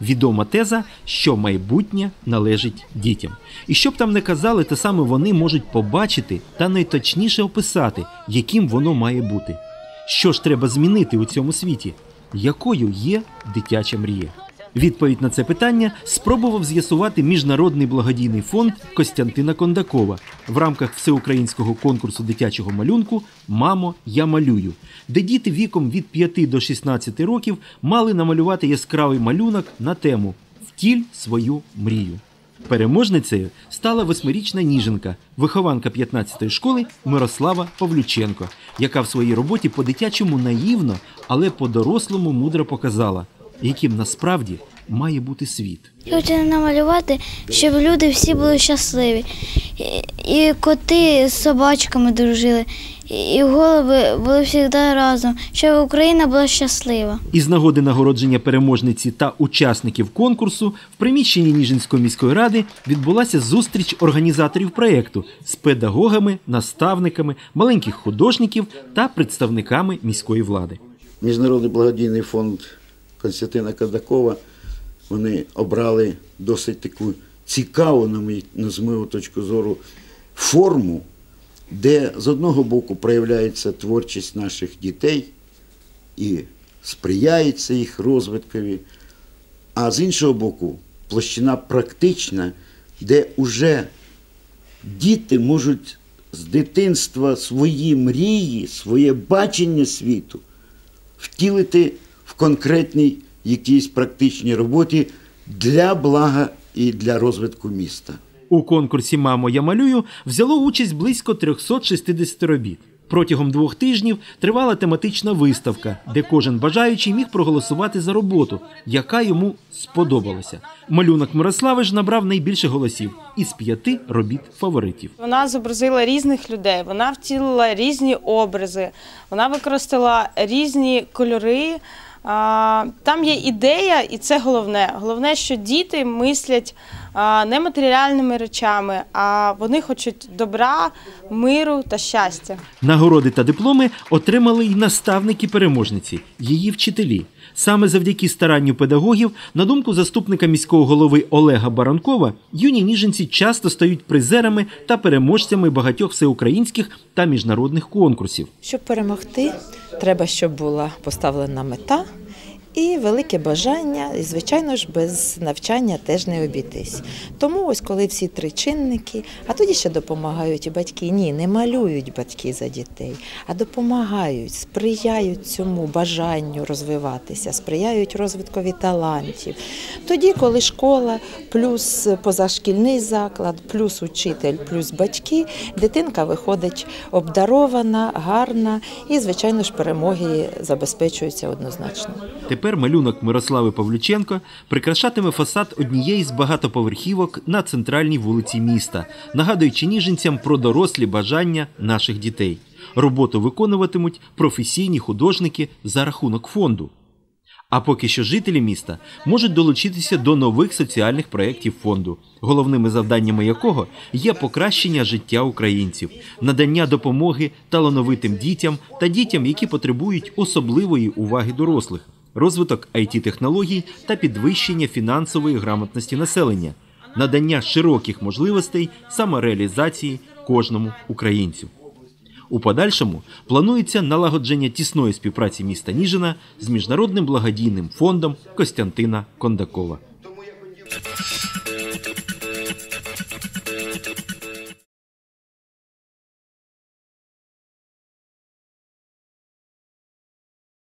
Відома теза, що майбутнє належить дітям. І щоб там не казали, те саме вони можуть побачити та найточніше описати, яким воно має бути. Що ж треба змінити у цьому світі? Якою є дитяча мрія? Відповідь на це питання спробував з'ясувати міжнародний благодійний фонд Костянтина Кондакова в рамках всеукраїнського конкурсу дитячого малюнку Мамо, я малюю, де діти віком від 5 до 16 років мали намалювати яскравий малюнок на тему Втіль свою мрію. Переможницею стала восьмирічна ніженка, вихованка 15-ї школи Мирослава Павлюченко, яка в своїй роботі по-дитячому наївно, але по-дорослому мудро показала, яким насправді має бути світ. Я хотіла намалювати, щоб люди всі були щасливі. І, коти з собачками дружили, і, і голови були завжди разом, щоб Україна була щаслива. Із нагоди нагородження переможниці та учасників конкурсу в приміщенні Ніжинської міської ради відбулася зустріч організаторів проєкту з педагогами, наставниками, маленьких художників та представниками міської влади. Міжнародний благодійний фонд Константина Кадакова вони обрали досить таку цікаву, на мою точку зору, форму, де з одного боку проявляється творчість наших дітей і сприяється їх розвиткові, а з іншого боку, площина практична, де уже діти можуть з дитинства свої мрії, своє бачення світу втілити в конкретній якійсь практичній роботі для блага і для розвитку міста. У конкурсі Мамо, я малюю взяло участь близько 360 робіт. Протягом двох тижнів тривала тематична виставка, де кожен бажаючий міг проголосувати за роботу, яка йому сподобалася. Малюнок Мирослави ж набрав найбільше голосів із п'яти робіт фаворитів. Вона зобразила різних людей, вона втілила різні образи, вона використала різні кольори. А, Там є ідея, і це головне. Головне, що діти мислять а, не матеріальними речами, а вони хочуть добра, миру та щастя. Нагороди та дипломи отримали й наставники переможниці, її вчителі. Саме завдяки старанню педагогів, на думку заступника міського голови Олега Баранкова, юні ніженці часто стають призерами та переможцями багатьох всеукраїнських та міжнародних конкурсів. Щоб перемогти, треба, щоб була поставлена мета. І велике бажання, і звичайно ж, без навчання теж не обійтись. Тому ось коли всі три чинники, а тоді ще допомагають і батьки. Ні, не малюють батьки за дітей, а допомагають, сприяють цьому бажанню розвиватися, сприяють розвиткові талантів. Тоді, коли школа, плюс позашкільний заклад, плюс учитель, плюс батьки, дитинка виходить обдарована, гарна і, звичайно ж, перемоги забезпечуються однозначно. Тепер малюнок Мирослави Павлюченко прикрашатиме фасад однієї з багатоповерхівок на центральній вулиці міста, нагадуючи ніженцям про дорослі бажання наших дітей. Роботу виконуватимуть професійні художники за рахунок фонду. А поки що жителі міста можуть долучитися до нових соціальних проєктів фонду, головними завданнями якого є покращення життя українців, надання допомоги талановитим дітям та дітям, які потребують особливої уваги дорослих, розвиток it технологій та підвищення фінансової грамотності населення, надання широких можливостей самореалізації кожному українцю. У подальшому планується налагодження тісної співпраці міста Ніжина з міжнародним благодійним фондом Костянтина Кондакова.